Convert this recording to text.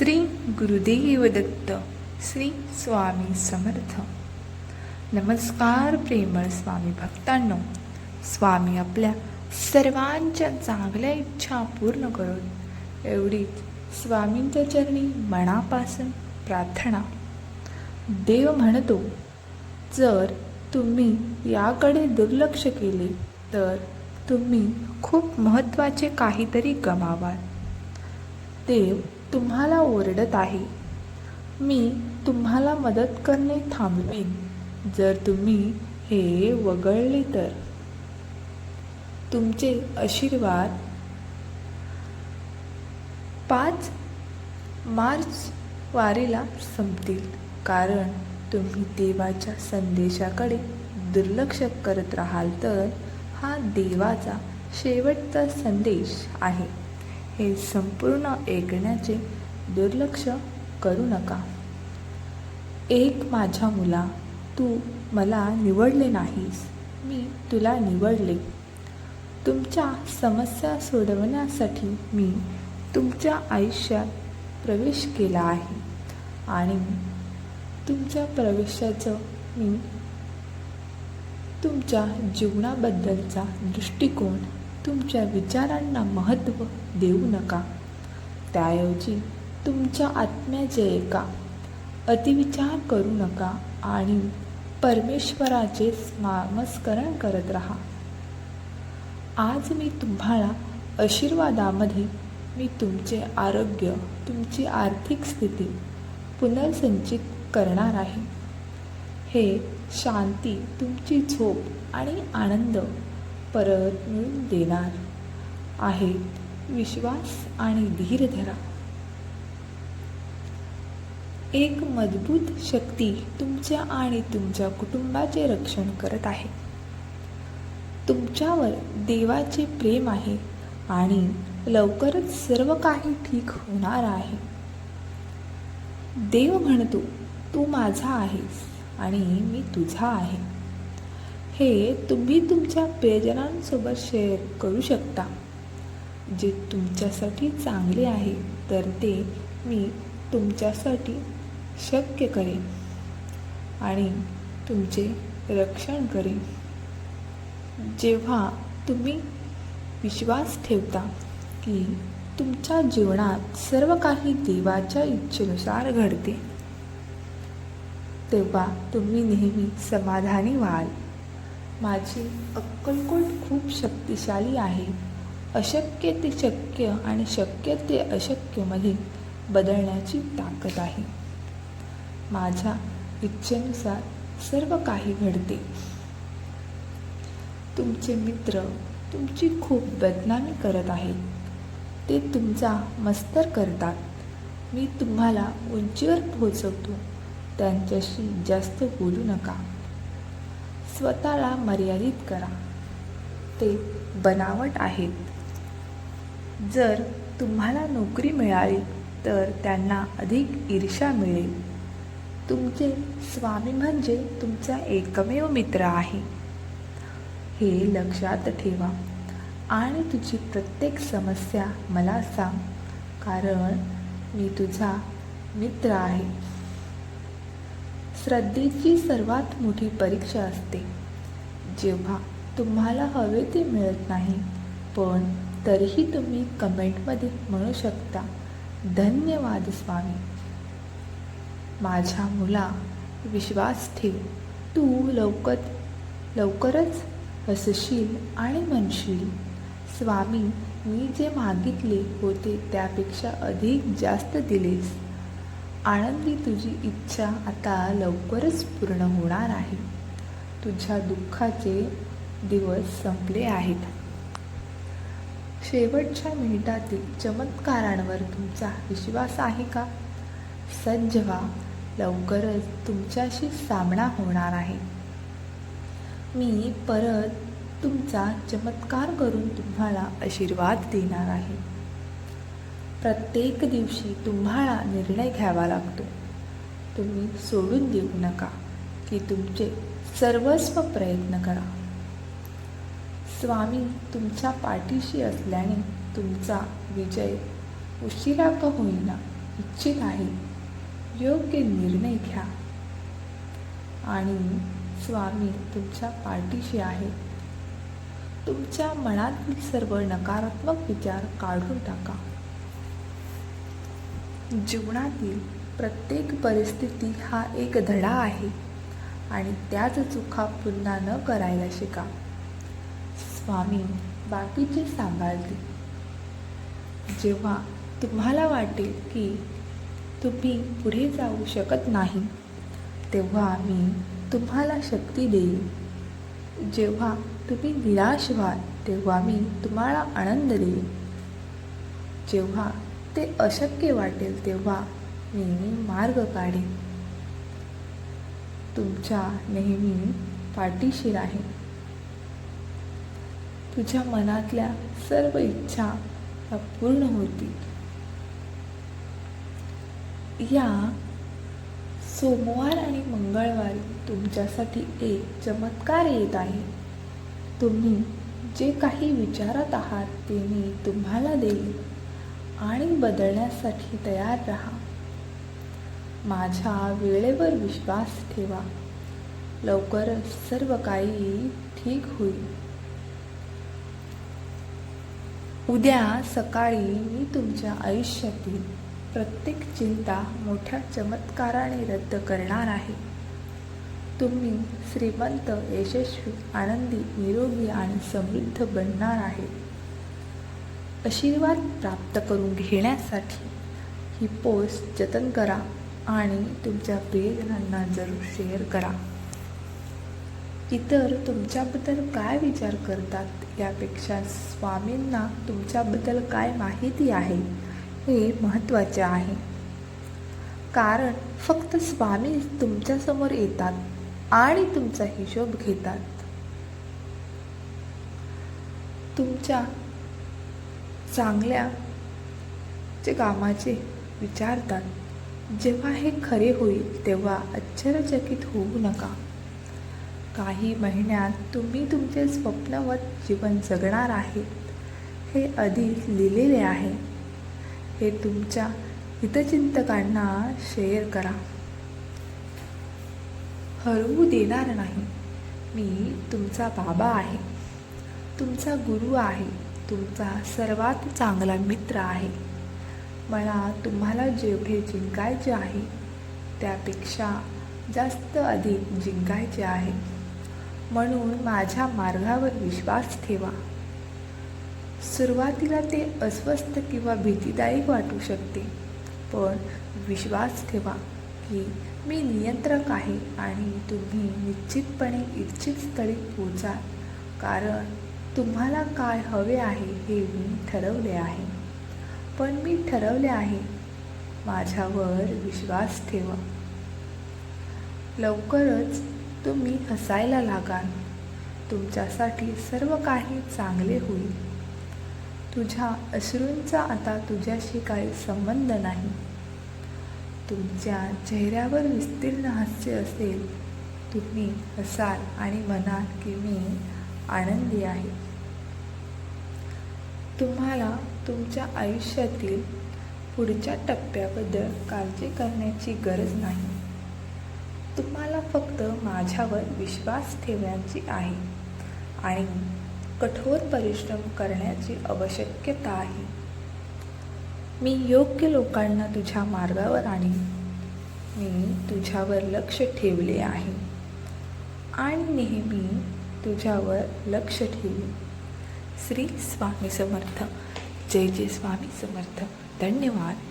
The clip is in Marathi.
श्री गुरुदेव दत्त श्री स्वामी समर्थ. नमस्कार प्रेमळ स्वामी भक्तांनो. स्वामी आपल्या सर्वांच्या चांगल्या इच्छा पूर्ण करून एवढीच स्वामींच्या चरणी मनापासून प्रार्थना. देव म्हणतो जर तुम्ही याकडे दुर्लक्ष केले तर तुम्ही खूप महत्त्वाचे काहीतरी गमावाल. देव तुम्हाला ओरडत आहे. मी तुम्हाला मदत करणे थांबवीन. जर तुम्ही हे वगळले तर. तुमचे आशीर्वाद. पाच मार्च वारीला संपतील कारण तुम्ही देवाच्या संदेशाकडे दुर्लक्ष करत राहाल तर हा देवाचा शेवटचा संदेश आहे. हे संपूर्ण ऐकण्याचे दुर्लक्ष करू नका. एक माझ्या मुला तू मला निवडले नाहीस. मी तुला निवडले. तुमच्या समस्या सोडवण्यासाठी मी तुमच्या आयुष्यात प्रवेश केला आहे आणि तुमच्या प्रवेशाचं मी तुमच्या जीवनाबद्दलचा दृष्टिकोन तुमच्या विचारांना महत्त्व देऊ नका. त्याऐवजी तुमच्या आत्म्याचे एका अतिविचार करू नका आणि परमेश्वराचे नामस्मरण करत राहा. आज मी तुम्हाला आशीर्वादामध्ये मी तुमचे आरोग्य तुमची आर्थिक स्थिती पुनर्संचित करणार आहे. हे शांती तुमची झोप आणि आनंद परत मिळून देणार आहे विश्वास आणि धीर धरा. एक मजबूत शक्ती तुमच्या आणि तुमच्या कुटुंबाचे रक्षण करत आहे. तुमच्यावर देवाचे प्रेम आहे आणि लवकरच सर्व काही ठीक होणार आहे. देव म्हणतो तू माझा आहेस आणि मी तुझा आहे. हे तुम्ही तुमच्या प्रियजनांसोबत शेअर करू शकता. जे तुमच्यासाठी चांगले आहे तर ते मी तुमच्यासाठी शक्य करेन आणि तुमचे रक्षण करेन. जेव्हा तुम्ही विश्वास ठेवता की तुमच्या जीवनात सर्व काही देवाच्या इच्छेनुसार घडते तेव्हा तुम्ही नेहमी समाधानी व्हाल. माझी अक्कलकोट खूप शक्तिशाली आहे. अशक्य ते शक्य आणि शक्य ते अशक्यमध्ये बदलण्याची ताकद आहे. माझ्या इच्छेनुसार सर्व काही घडते. तुमचे मित्र तुमची खूप बदनामी करत आहेत. ते तुमचा मस्तर करतात. मी तुम्हाला उंचीवर पोहोचवतो. त्यांच्याशी जास्त बोलू नका. स्वतःला मर्यादित करा. ते बनावट आहेत. जर तुम्हाला नोकरी मिळाली तर त्यांना अधिक ईर्षा मिळेल. तुमचे स्वामी म्हणजे तुमचा एकमेव मित्र आहे. हे लक्षात ठेवा. आणि तुझी प्रत्येक समस्या मला सांग कारण मी तुझा मित्र आहे. श्रद्धेची सर्वात मोठी परीक्षा असते. जेव्हा तुम्हाला हवे ते मिळत नाही पण तरीही तुम्ही कमेंटमध्ये म्हणू शकता धन्यवाद स्वामी. माझ्या मुला विश्वास ठेव. तू लवकर लवकरच हसशील आणि म्हणशील. स्वामी मी जे मागितले होते त्यापेक्षा अधिक जास्त दिलेस. आनंदी तुझी इच्छा आता लवकरच पूर्ण होणार आहे. तुझ्या दुःखाचे दिवस संपले आहेत. शेवटच्या मिनिटातील चमत्कारांवर तुमचा विश्वास आहे का? सज्ज व्हा लवकरच तुमच्याशी सामना होणार आहे. मी परत तुमचा चमत्कार करून तुम्हाला आशीर्वाद देणार आहे. प्रत्येक दिवशी तुम्हाला निर्णय घ्यावा लागतो. तुम्ही सोडून देऊ नका की तुमचे सर्वस्व प्रयत्न करा. स्वामी तुमच्या पाठीशी असल्याने तुमचा विजय उशिरा का होईना इच्छित आहे. योग्य निर्णय घ्या. आणि स्वामी तुमच्या पाठीशी आहे. तुमच्या मनातील सर्व नकारात्मक विचार काढून टाका. जीवनातील प्रत्येक परिस्थिती हा एक धडा आहे आणि त्याच चुका पुन्हा न करायला शिका. स्वामी बाकीचे सांभाळतील जेव्हा तुम्हाला वाटेल की तुम्ही पुढे जाऊ शकत नाही तेव्हा मी तुम्हाला शक्ती देईन. जेव्हा तुम्ही निराश व्हाल तेव्हा मी तुम्हाला आनंद देईन. जेव्हा ते अशक्य वाटेल तेव्हा मी मार्ग काढेन. तुमच्या नेहमी पाठीशी आहे तुझ्या मनातल्या सर्व इच्छा या पूर्ण होतील. या सोमवार आणि मंगळवारी तुमच्यासाठी एक चमत्कार येत आहे. तुम्ही जे काही विचारत आहात ते मी तुम्हाला देईल आणि बदलण्यासाठी तयार राहा. माझ्या वेळेवर विश्वास ठेवा. लवकरच सर्व काही ठीक होईल. उद्या सकाळी मी तुमच्या आयुष्यातील प्रत्येक चिंता मोठ्या चमत्काराने रद्द करणार आहे. तुम्ही श्रीमंत यशस्वी आनंदी निरोगी आणि समृद्ध बनणार आहे. आशीर्वाद प्राप्त करून घेण्यासाठी ही पोस्ट जतन करा आणि तुमच्या प्रियजनांना जरूर शेअर करा. इतर तुमच्याबद्दल काय विचार करतात यापेक्षा स्वामींना तुमच्याबद्दल काय माहिती आहे हे महत्त्वाचे आहे. कारण फक्त स्वामी तुमच्यासमोर येतात आणि तुमचा हिशोब घेतात. तुमच्या चांगल्या चे कामाचे विचारतात जेव्हा हे खरे होईल तेव्हा आश्चर्यचकित होऊ नका. काही महिन्यात तुम्ही तुमचे स्वप्नवत जीवन जगणार आहेत हे आधीच लिहिलेले आहे. हे तुमच्या हितचिंतकांना शेअर करा. हरवू देणार नाही. मी तुमचा बाबा आहे. तुमचा गुरु आहे. तुमचा सर्वात चांगला मित्र आहे. मला तुम्हाला जेवढे जिंकायचे आहे त्यापेक्षा जास्त अधिक जिंकायचे आहे. म्हणून माझ्या मार्गावर विश्वास ठेवा. सुरुवातीला ते अस्वस्थ किंवा भीतीदायक वाटू शकते पण विश्वास ठेवा की मी नियंत्रक आहे आणि तुम्ही निश्चितपणे इच्छित स्थळी पोचाल कारण तुम्हाला काय हवे आहे हे मी ठरवले आहे. पण मी ठरवले आहे. माझ्यावर विश्वास ठेवा. लवकरच तुम्ही हसायला लागाल. तुमच्यासाठी सर्व काही चांगले होईल. तुझ्या अश्रूंचा आता तुझ्याशी काही संबंध नाही. तुमच्या चेहऱ्यावर विस्तीर्ण हास्य असेल. तुम्ही हसाल आणि म्हणाल की मी आनंदी आहे. तुम्हाला तुमच्या आयुष्यातील पुढच्या टप्प्याबद्दल काळजी करण्याची गरज नाही. तुम्हाला फक्त माझ्यावर विश्वास ठेवण्याची आहे आणि कठोर परिश्रम करण्याची आवश्यकता आहे. मी योग्य लोकांना तुझ्या मार्गावर आणीन. मी तुझ्यावर लक्ष ठेवले आहे. आणि नेहमी तुझ्यावर लक्ष ठेवी श्री स्वामी समर्थ. जय जय स्वामी समर्थ. धन्यवाद.